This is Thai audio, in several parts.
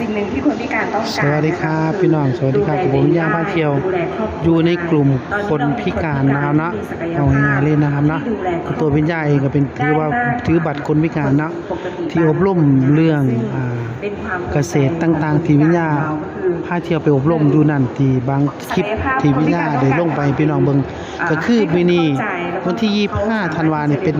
สิ่งหนึ่งที่คนพิการต้องการสวัสดีครับพี่น้องสวัสดีครับดูแลผมย่าบ้านเที่ยวดูแลครบครัวอยู่ในกลุ่มตอคนพิการนะครับเนาะเราเอามีศักยภพง่ายๆเลยนะครับเนาะที่ดูแลครอบครัตัวเป็นย่าเองก็เป็นถือว่าถือบัตรคนพิการเนาะที่อบรมเรื่องอ่าเป็นความเกษตรต่าง ๆ ที่วิญญาพาเที่ยวไปอบรมอยู่นั่นที่บางคลิปที่วิญญาได้ลงไปพี่น้องเบิ่งก็คือมื้อนี้วันที่ 25 ธันวาเนี่ยเป็น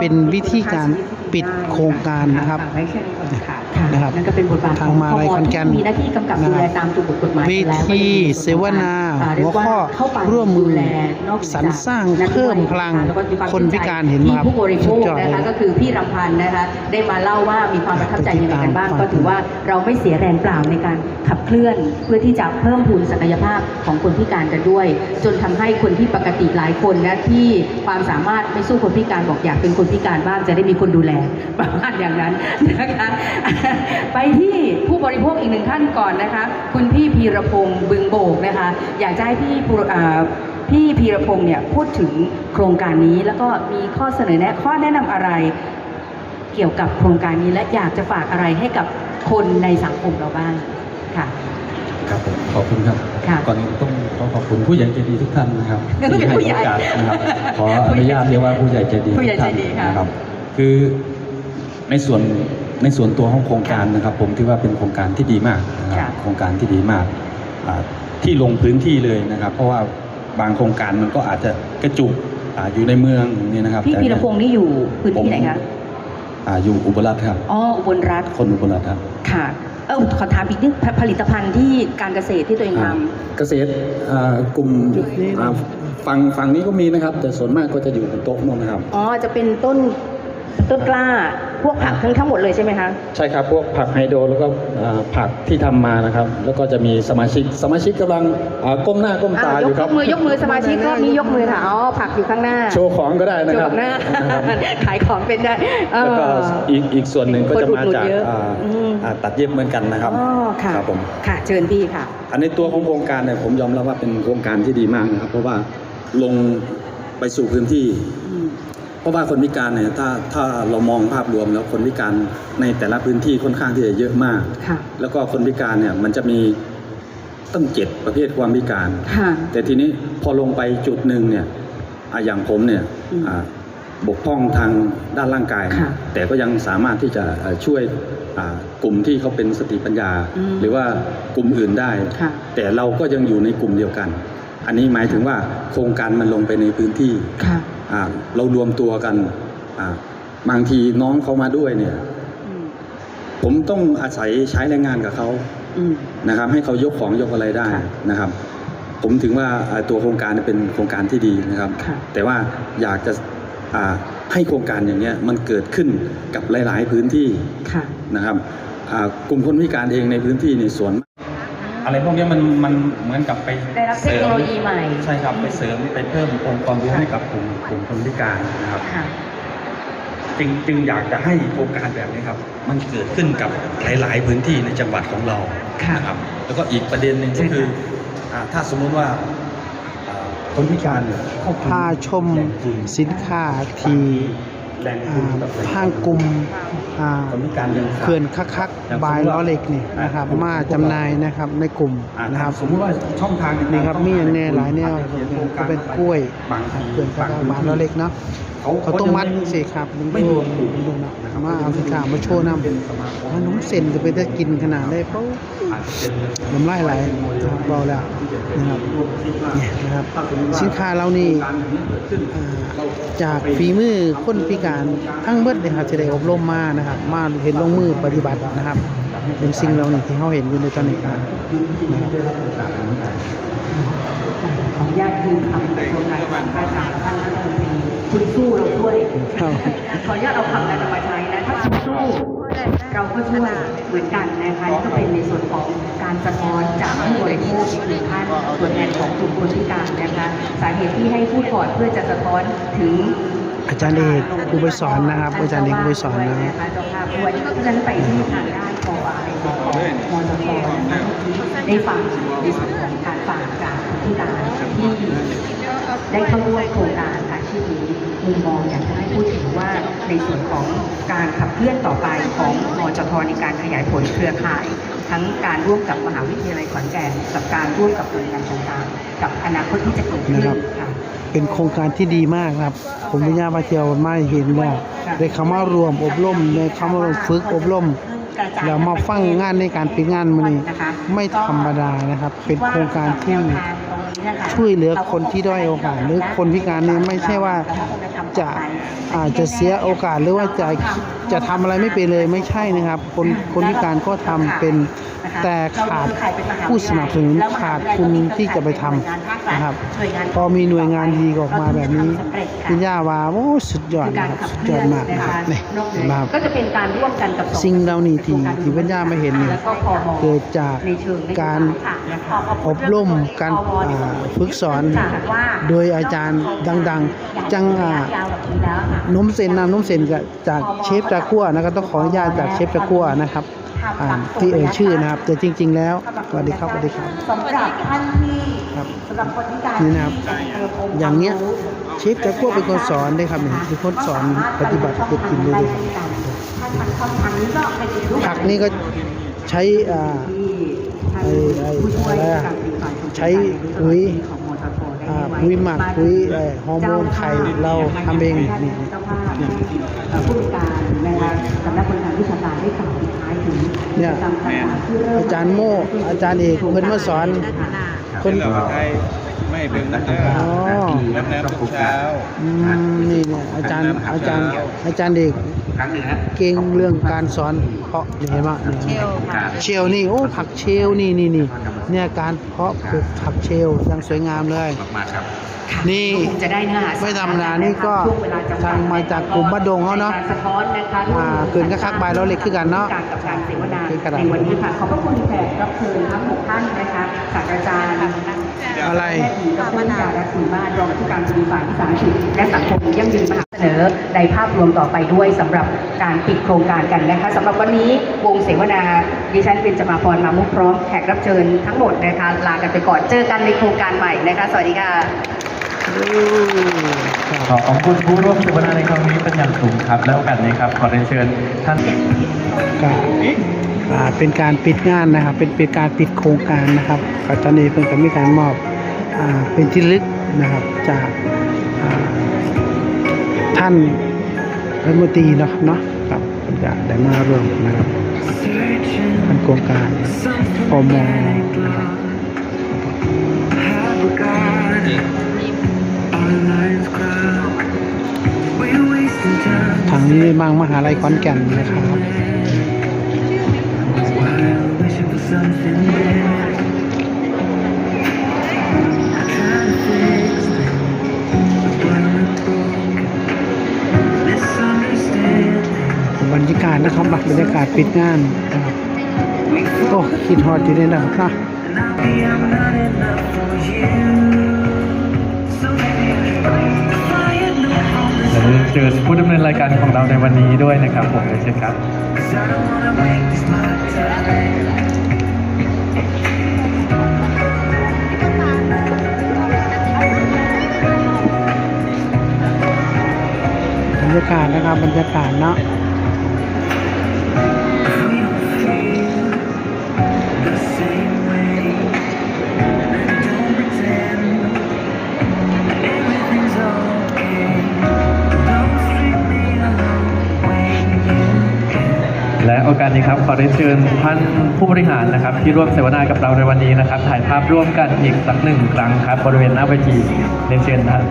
เป็นวิธีการ ปิดโครงการนะครับให้แค่นี้ก่อนค่ะนะครับนั่นก็เป็นบทบาททางมาลัยขอนแก่นมีหน้าที่กำกับดูแลตามตัวบทกฎหมายเวแล้วทีเสวนาอ่หัวข้อเข้าไปร่วมมือดูแลนอกเหนือสรรสร้างจากเพิ่มพลังแล้วก็มีวามคนพิการเห็นไหมครับที่ผู้บริโภคสุดยอดนะเลคะยก็คือพี่รำพันธ์นะคะได้มาเล่าว่ามีความประทับใจยังไงกันบ้างติดตามก็ถือว่าเราไม่เสียแรงเปล่าในการขับเคลื่อน เพื่อที่จะเพิ่มพูนศักยภาพของคนพิการกันด้วย จนทำให้คนที่ปกติหลายคนนะที่ความสามารถไม่สู้คนพิการบอกอยากเป็นคนพิการบ้างจะได้มีคนดูแลประมาณอย่างนั้นนะคะ ไปที่ผู้บริโภคอีกหนึ่งท่านก่อนนะคะ คุณพี่พีรพงศ์บึงโบกนะคะ อยากจะให้พี่ปุรอ่าพี่พีรพงศ์เนี่ยพูดถึงโครงการนี้แล้วก็มีข้อเสนอแนะข้อแนะนำอะไรเกี่ยวกับโครงการนี้และอยากจะฝากอะไรให้กับคนในสังคมเราบ้างค่ะครับผมขอบคุณครับค่ะก่อนอื่นต้องขอขอบคุณผู้ใหญ่ใจดีทุกท่านนะครับไม่ต้องเป็นผู้ใหญ่โอกาสนะครับ ขออนุญาตเรียกว่าผู้ใหญ่ใจดีผู้ใหญ่ทุกท่านใจดีค่ะนะครับ คือในส่วนในส่วนตัวของโครงการนะครับ ผมถือว่าเป็นโครงการที่ดีมากนะคค่ะรับโครงการที่ดีมากอ่าที่ลงพื้นที่เลยนะครับ เพราะว่าบางโครงการมันก็อาจจะกระจุกอ่าอยู่ในเมืองอย่างนี่นะครับพี่แต่พีรพงศ์นี่อยู่พื้นที่ไหนคะอ่าอยู่อุบลรัตน์ครับอ๋ออุบลรัฐคนอุบลรัตน์ครับค่ะเออขอถามอีกนิดผลิตภัณฑ์ที่การเกษตรที่ตัวเองทอ่าเกษตรอ่ากลุ่มจุดนี้นะอ่าฝั่งฝั่งนี้ก็มีนะครับ แต่ส่วนมากก็จะอยู่บนโต๊ะนู่นนะครับำอ๋อจะเป็นต้น ต้นกล้าพวกผักทั้งทั้งหมดเลยใช่ไหมคะ ใช่ครับ พวกผักไฮโดรแล้วก็อ่าผักที่ทำมานะครับ แล้วก็จะมีสมาชิก สมาชิกกำลังอ่าก้มหน้าก้มตาอ่าอยยู่กครับมือยกมือสมาชิกรอบนี้ยกมือค่ะอ๋อผักอยู่ข้างหน้าโชว์ของก็ได้นะโชคว์รับข้างหน้า นะครับ ขายของเป็นได้เออแล้วก็อีกอีกส่วนหนึ่งก็จะคนอุดมาหนุนจากเยอะอ่าอืม อ่าตัดเย็บเหมือนกันนะครับอ๋อค่ะครับผม ค่ะ เชิญพี่ค่ะ อันในตัวของโครงการเนี่ยผมยอมรับว่าเป็นโครงการที่ดีมากนะครับ เพราะว่าลงไปสู่พื้นที่อืม เพราะว่าคนพิการเนี่ยถ้าถ้าเรามองภาพรวมแล้วคนพิการในแต่ละพื้นที่ค่อนข้างที่จะเยอะมาก ค่ะ แล้วก็คนพิการเนี่ยมันจะมีตั้งเจ็ดประเภทความพิการ ค่ะ แต่ทีนี้พอลงไปจุดหนึ่งเนี่ยอะอย่างผมเนี่ยอืมอ่าบกพร่องทางด้านร่างกาย ค่ะแต่ก็ยังสามารถที่จะเอ่อช่วยอ่ากลุ่มที่เขาเป็นสติปัญญา อืม หรือว่ากลุ่มอื่นได้ ค่ะ แต่เราก็ยังอยู่ในกลุ่มเดียวกัน อันนี้หมายถึงว่าโครงการมันลงไปในพื้นที่ ค่ะอ่า เรารวมตัวกันอ่าบางทีน้องเขามาด้วยเนี่ยอืมผมต้องอาศัยใช้แรงงานกับเขาอืมนะครับ ให้เขายกของยกอะไรได้ค่ะนะครับ ผมถึงว่าอ่าตัวโครงการเนี่ยเป็นโครงการที่ดีนะครับค่ะแต่ว่าอยากจะอ่าให้โครงการอย่างเนี้ยมันเกิดขึ้นกับหลาย ๆ พื้นที่ค่ะนะครับอ่ากลุ่มคนพิการเองในพื้นที่ในส่วน อะไรพวกเนี้ยมันมันเหมือนกับไปได้รับเทคโนโลยีใหม่ ใช่ครับไปเสริมไปเพิ่มองค์ความรู้ให้กับกลุ่มกลุ่มคนพิการนะครับค่ะ จึงจึงอยากจะให้โครงการแบบนี้ครับ มันเกิดขึ้นกับหลาย ๆ พื้นที่ในจังหวัดของเราค่ะนะครับ แล้วก็อีกประเด็นหนึ่งก็คืออ่าถ้าสมมุติว่าอ่าคนพิการเนี่ยเข้พาชมสินค้าที่แหล่งอ่า ทุนกับแหล่งทางกลุ่มอ่าคนพิการยังขาดเขื่อนคักคักบายล้อเหล็กนี่นะครับ มาจำหน่ายนะครับในกลุ่มอ่านะครับสมมติว่าช่องทางใกานี่ครับมีอย่างแน่หลายแนวเข้าไปก็เป็นกล้วยบางทีเขื่อนคักคักบายล้อเหล็กเนาะ เขาเขาวต้มมัดสิครับมันไม่ดูดูดูนะมาเอาสินค้ามาโชว์น้ำเป็นสมาคมมันน้องเซนจะไปได้กินขนาดได้เพราะอาจจะเป็นน้ำลายไหลนะครับเบาแล้วนะครับเนี่ยนะครับสินค้าเรานี่การอย่างนี้เกิดขึ้นอ่าจากฝีมือคนพิการทั้งเบิดเลยครับจะได้อบรมมานะครับ มาเห็นลงมือปฏิบัตินะครับ เป็นสิ่งเหล่านี้ที่เขาเห็นอยู่ในตอนนี้นะครับขออนุญาตยืมคำโครงการของท่านอาจารย์ท่านรัฐมนตรี คุณสู้เราด้วย ครับขออนุญาตเอาคำนั้นมาใช้นะถ้าคุณสู้เราก็ช่วยเหมือนกันนะคะนี่ก็เป็นในส่วนของการสะท้อนจากผู้บริโภคอีกหนึ่งท่านตัวแทนของกลุ่มคนพิการนะคะสาเหตุที่ให้พูดก่อนเพื่อจะสะท้อนถึงอาจารย์เอกครูไปสอนนะครับอาจารย์เอกครูไปสอนนะด้วยนะคะเจ้าภาพด้วยเพราะฉะนั้นไปที่ทางด้านของอะไรของมจพนะคะได้ฟังในส่วนของการฝากจากผู้พิการที่ ได้เข้าร่วมโครงการอาชีพนี้มุมมองอยากจะให้พูดถึงว่าในส่วนของการขับเคลื่อนต่อไปของมจทในการขยายผลเครือข่าย ทั้งการร่วมกับมหาวิทยาลัยขอนแก่นกับการร่วมกับหน่วยงานต่างๆกับอนาคตที่จะเกิดขึ้นนะครับ ค่ะ เป็นโครงการที่ดีมากครับ ผมวิญญามาเที่ยวมาเห็นแล้วได้คำว่ารวมอบรมได้คำว่ารวมฝึกอบรม แล้วมาฟังงานในการปิดงานมื้อนี้ไม่ธรรมดานะครับ เป็นโครงการที่ช่วยเหลือคนที่ด้อยโอกาสหรือคนพิการเนี่ยไม่ใช่ว่าจะอาจจะเสียโอกาสหรือว่าจะจะทำอะไรไม่เป็นเลยไม่ใช่นะครับ คนคนพิการก็ทำเป็นแต่ขาดผู้สนับสนุนขาดทุนที่จะไปทำนะครับ พอมีหน่วยงานดีออกมาแบบนี้พิญญาว่าโอ้สุดยอดคือนะการครับขับสุดเคยลื่ออดนมากนะนะครับคะนี่นอกเหนืเห็นไหมอครับก็จะเป็นการร่วมกันกับสิ่งเหล่านี้ที่ที่วิญญาณมาเห็นเนี่ยแล้วก็พมเกิดจากในเชิงนโยบยการค่ะนะคะอบรมการอ่าฝึกสอนโดยอาจารย์ดัง ๆ จังอ่านมเซนนำนมเซนกับจากเชฟจากัวนะครับต้องขออนุญาตจากเชฟจากัวนะครับอ่าที่เอ่ยชื่อนะครับ แต่จริง ๆ แล้วสวัสดีครับสวัสดีครับสำหรับท่านที่ครับสำหรับคนพิการนี่นะครับ อย่างเนี้ยเชฟจากัวเป็นคนสอนได้ครับเนี่ยเป็นคนสอนปฏิบัติเป็นกินเลยด้วยครับ ผักนี่ก็ใช้อ่าไอ้ไอ้อะไรอะใช้ปุ๋ยอ่าปุ๋ยหมักปุ๋ยเอ่อฮอร์โมนไข่เราทำเองนี่เจ้าภาพผู้บริการนะคะสำนักบริการวิชาการได้กล่าวปิดท้ายถึงเนี่ยกิจกรรมต่างๆที่เริ่มอาจารย์โม่อาจารย์เอกเพิ่นมาสอนคน เราไทยไม่เป็นนักเรียนอ๋อน้ำน้ำทุกเช้าอืมนี่เนี่ยอาจารย์อาจารย์อาจารย์เอกครั้งหนึ่งฮะเก่งเรื่องการสอนเพาะนี่เห็นไหมเนี่ยเชลนี่โอ้ผักเชลนี่นี่นี่เนี่ยการเพาะปลูกผักเชลยังสวยงามเลยมากครับนี่จะได้เนื้อหาไม่ธรรมดานี่ก็ทางมาจากกลุ่มบ้านดงเขาเนาะสะท้อนนะคะอ่าเกินก็คักใบแล้วเล็กคือกันเนาะการกับการเสวนาในวันนี้ค่ะขอบพระคุณแขกรับเชิญทั้งหกท่านนะคะศาสตราจารย์ อะไรแพทย์หญิงดรจารัตน์ศรีมาศรองอธิการบดีฝ่ายวิสาหกิจและสังคมยั่งยืนมหาเสนอในภาพรวมต่อไปด้วยสำหรับการปิดโครงการกันนะคะสำหรับวันนี้วงเสวนาดิฉันเป็นจมาพรมามุกพร้อมแขกรับเชิญทั้งหมดนะคะลากันไปก่อนเจอกันในโครงการใหม่นะคะ สวัสดีค่ะ ขอขอบคุณผู้ร่วมเสวนาในครั้งนี้เป็นอย่างสูงครับ และโอกาสนี้ครับ ขอเรียนเชิญท่านก็อ่าเป็นการปิดงานนะครับ เป็นเป็นการปิดโครงการนะครับก็ตอนนี้เพิ่งจะมีการมอบอ่าเป็นที่ระลึกนะครับจากอ่าท่านรัฐมนตรีเนาะเนาะกับผมจะได้มาร่วมนะครับเป็นโครงการพมน ทางนี้บางมหาลัยขอนแก่นนะครับบรรยากาศนะครับบรรยากาศปิดงานนะครับโอ้คิดฮอดอยู่ในนะครับนะ และเรียนเชิญผู้ดำเนินรายการของเราในวันนี้ด้วยนะครับผมเช่นครับ บรรยากาศนะครับบรรยากาศเนาะ กันนี้ครับ ขอเรียนเชิญท่านผู้บริหารนะครับ ที่ร่วมเสวนากับเราในวันนี้นะครับ ถ่ายภาพร่วมกันอีกสักหนึ่งครั้งครับบริเวณหน้าเวทีเรียนเชิญท่าน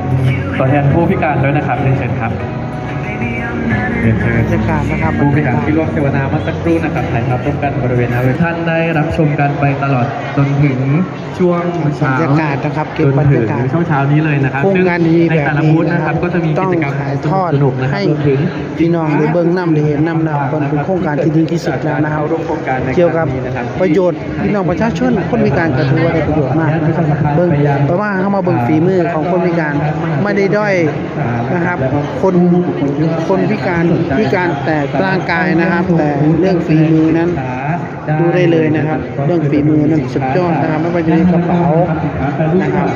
ตัวแทนผู้พิการด้วยนะครับเรียนเชิญครับ บรรยากาศนะครับผู้บริหารที่ร่วมเสวนาเมื่อสักครู่นะครับถ่ายภาพร่วมกันบริเวณหน้าเวทีท่านได้รับชมกันไปตลอดจนถึงช่วงเช้าบรรยากาศนะครับเก็จบนบรรถึยางกาศช่วงเช้านี้เลยนะครับโครงการดีซึ่งในแบบแต่ละนี้บูธนะนะคครัรับบก็จะมีต้กิองจกรรมถ่ายทอดสนุกๆนะครับให้รวมถึงพี่น้องได้เบิ่งน้ำได้เห็นน้ำนะครับเป็นเป็นโครงการที่ดีที่สุดแล้วนะครับเกี่ยวกับประโยชน์พี่น้องประชาชนคนพิการก็ถือว่าได้ประโยชน์มากนะครับเบิ่งเพราะว่าเข้ามาเบิ่งฝีมือของคนพิการไม่ได้ด้อยนะครับ คนคนพิการพิการแต่ร่างกายนะครับ แต่เรื่องฝีมือนั้นดูได้เลยนะครับ เรื่องฝีมือนั้นสุดยอดนะครับไม่ว่าจะเป็นกระเป๋านะครับ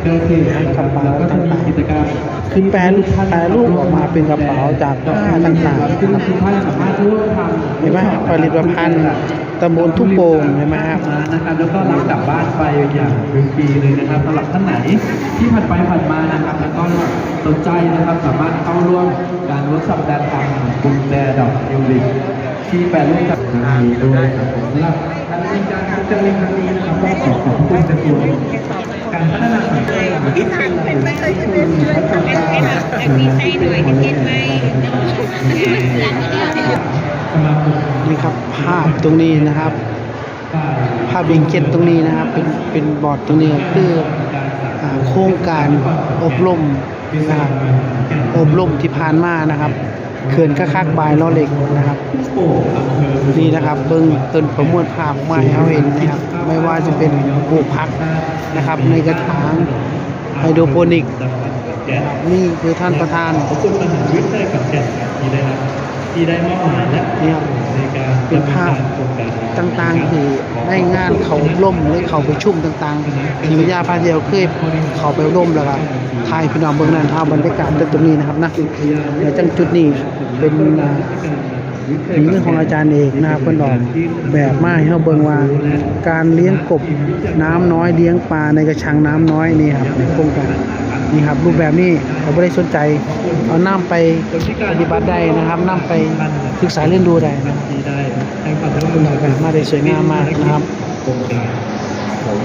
เครื่องสื่อนะครับแล้วก็จะมีกิจกรรมคือแปลรูปแปลรูปออกมาเป็นกระเป๋าจากผ้าต่างๆซึ่งทุกท่านสามารถร่วมทำเห็นไหมผลิตภัณฑ์ตำบลทุ่งโป่งเห็นไหมครับนะครับแล้วก็รับกลับบ้านไปอย่างฟรีเลยนะครับสำหรับท่านไหนที่ผ่านไปผ่านมานะครับ แล้วก็สนใจนะครับสามารถเข้าร่วมการเวิร์กช็อปการทำบุญแดดอกยูริที่แปลรูปจากงานนี้ด้วยครับสำหรับการในการทำการเรียนครั้งนี้นะครับก็ขอขอบคุณกระทรวง การพัฒนาสังคมและที่ทำเป็นไปเลยที่เป็นเลยคยเป็นพัฒนาสมาคมนี่ครับภาพตรงนี้นะครับ ภาพเบงเก็ตตรงนี้นะครับ เป็นเป็นบอร์ดตรงนี้คือโครงการอบรมนะครับอบรมที่ผ่านมานะครับ เขื่อนคักคักบายล้อเหล็กนะครับนี่นะครับเบิ้งเพิ่นประมวลภาพมาให้เราเห็นนะครับไม่ว่าจะเป็นปลูกผักนะครับ ในกระถางไฮโดรโปนิกนี่คือท่านประธานขอบคุณมหาวิทยาลัยขอนแก่นที่ได้รับที่ได้มอบหมายและ เป็นภาพต่างๆที่ได้งานเขาล่มหรือเขาไปชุ่มต่างๆที่วิทยาพาเดียวเคยเขาไปร่มแล้วก็ถ่ายพี่น้องเบิ่งนั่นภาพบรรยากาศตรงนี้นะครับนะและจังจุดนี้เป็นอ่าฝีมือของอาจารย์เอกนะครับเพิ่นออกแบบมาให้เราเบิงว่าการเลี้ยงกบน้ำน้อยเลี้ยงปลาในกระชังน้ำน้อยนี่ครับในโครงการ นี่ครับรูปแบบนี้เขาไม่ได้สนใจ เอาน้ำไปปฏิบัติได้นะครับน้ำไปศึกษาเรียนรู้ได้นะครับที่ได้ให้ความร่วมคุมืณอออกแบบมาได้สวยงามมากนะครับโครงการผม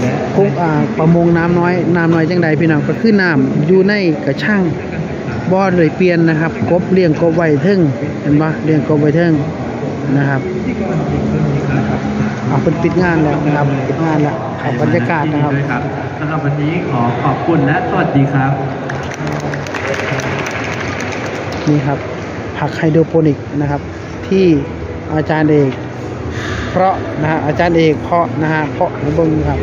และพวกอ่าประมงน้ำน้อยน้ำน้อยจังใดพี่น้องก็คือน้ำอยู่ในกระช่างบ่อเลยเปลี่ยนนะครับกบเลี้ยงกบไว้เทิงเห็นปะเลี้ยงกบไว้เทิงนะครับเอาเป็นปิดงานแล้วนะครับปิดงานแล้วเอาบรรยากาศนะครับครับ สำหรับวันนี้ขอขอบคุณและสวัสดีครับ นี่ครับ ผักไฮโดรโปนิกนะครับ ที่อาจารย์เอก เพราะนะฮะอาจารย์เอกเพาะนะฮะเพาะในเบิ้งครับ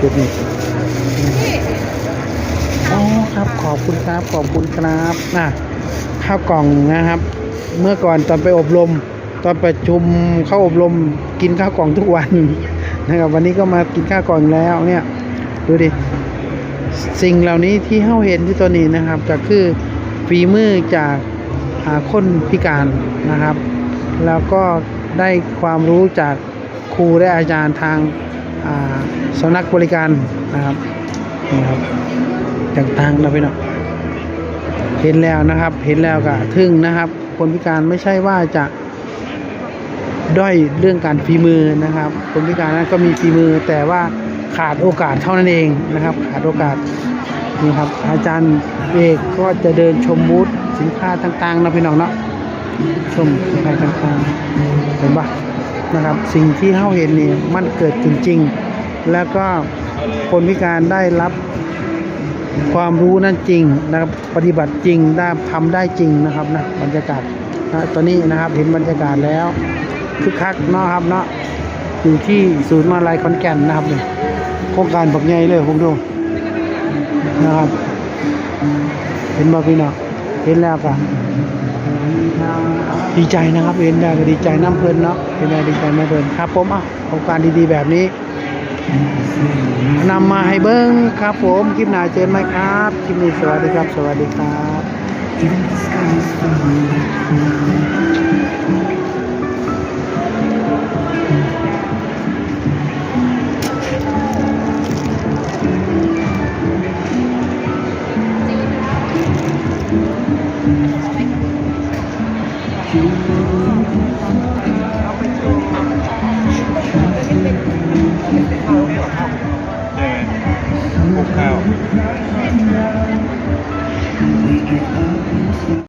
จุดนี้อ๋อครับ ขอบคุณครับขอบคุณครับนะข้าวกล่องนะครับ เมื่อก่อนตอนไปอบรม ตอนประชุมเข้าอบรมกินข้าวกล่องทุกวันนะครับวันนี้ก็มากินข้าวกล่องแล้วเนี่ย ดูดิ สิ่งเหล่านี้ที่เฮาเห็นที่ตัวนี้นะครับก็คือฝีมือจากอาคนพิการนะครับ แล้วก็ได้ความรู้จากครูและอาจารย์ทางาสำนักบริการนะครับนี่ครับต่างๆนะพี่น้องเห็นแล้วนะครับ เห็นแล้วก็ทึ่งนะครับ คนพิการไม่ใช่ว่าจะด้อยเรื่องการฝีมือนะครับ คนพิการนั้นก็มีฝีมือแต่ว่า ขาดโอกาสเท่านั้นเองนะครับ ขาดโอกาสนี่ครับ อาจารย์เอกก็จะเดินชมบูธสินค้าต่างๆนะพี่น้องเนาะชมใครต่างๆเห็นปะนะครับ สิ่งที่เฮาเห็นนี่มันเกิดจริง ๆ แล้วก็คนพิการได้รับความรู้นั่นจริงนะครับปฏิบัติจริงได้ทำได้จริงนะครับนะบรรยากาศนะตอนนี้นะครับเห็นบรรยากาศแล้วคึกคักเนาะครับเนาะอยู่ที่ศูนย์มาลายขอนแก่นนะครับเนี่ย โครงการบักใหญ่เลยผมดูนะครับ เห็นบ่พี่น้องเห็นแล้วก็ดีใจนะครับเห็นได้ก็ดีใจน้ำเพลินเนาะเห็นได้ดีใจน้ำเพลินครับผมอะโครงการดีๆแบบนี้นำมาให้เบิ้งครับผมคลิปหน้าเจอกันไหมครับคลิปนี้สวัสดีครับ สวัสดีครับ